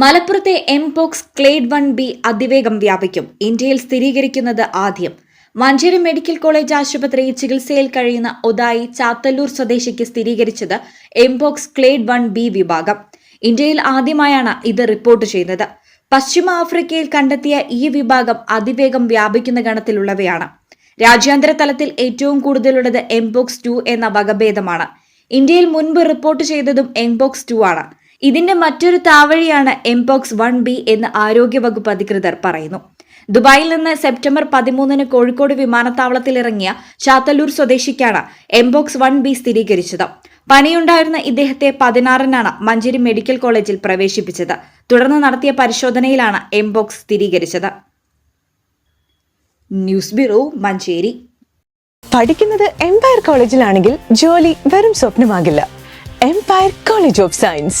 മലപ്പുറത്തെ mpox clade one B അതിവേഗം വ്യാപിക്കും. ഇന്ത്യയിൽ സ്ഥിരീകരിക്കുന്നത് ആദ്യം. മഞ്ചേരി മെഡിക്കൽ കോളേജ് ആശുപത്രിയിൽ ചികിത്സയിൽ കഴിയുന്ന ഒതായി ചാത്തല്ലൂർ സ്വദേശിക്ക് സ്ഥിരീകരിച്ചത് എംപോക്സ് ക്ലേഡ് വൺ ബി വിഭാഗം. ഇന്ത്യയിൽ ആദ്യമായാണ് ഇത് റിപ്പോർട്ട് ചെയ്യുന്നത്. പശ്ചിമ ആഫ്രിക്കയിൽ കണ്ടെത്തിയ ഈ വിഭാഗം അതിവേഗം വ്യാപിക്കുന്ന ഗണത്തിലുള്ളവയാണ്. രാജ്യാന്തര തലത്തിൽ ഏറ്റവും കൂടുതലുള്ളത് എംപോക്സ് ടു എന്ന വകഭേദമാണ്. ഇന്ത്യയിൽ മുൻപ് റിപ്പോർട്ട് ചെയ്തതും എംപോക്സ് ടു ആണ്. ഇതിന്റെ മറ്റൊരു താവഴിയാണ് എംപോക്സ് വൺ ബി എന്ന് ആരോഗ്യവകുപ്പ് അധികൃതർ പറയുന്നു. ദുബായിൽ നിന്ന് സെപ്റ്റംബർ പതിമൂന്നിന് കോഴിക്കോട് വിമാനത്താവളത്തിൽ ഇറങ്ങിയ ചാത്തല്ലൂർ സ്വദേശിക്കാണ് എംപോക്സ് വൺ ബി സ്ഥിരീകരിച്ചത്. പനിയുണ്ടായിരുന്ന ഇദ്ദേഹത്തെ പതിനാറിനാണ് മഞ്ചേരി മെഡിക്കൽ കോളേജിൽ പ്രവേശിപ്പിച്ചത്. തുടർന്ന് നടത്തിയ പരിശോധനയിലാണ് എംബോക്സ് സ്ഥിരീകരിച്ചത്. News bureau Manjeri. പഠിക്കുന്നത് എംപയർ കോളേജിലാണെങ്കിൽ ജോലി വെറും സ്വപ്നമാകില്ല. Empire college of science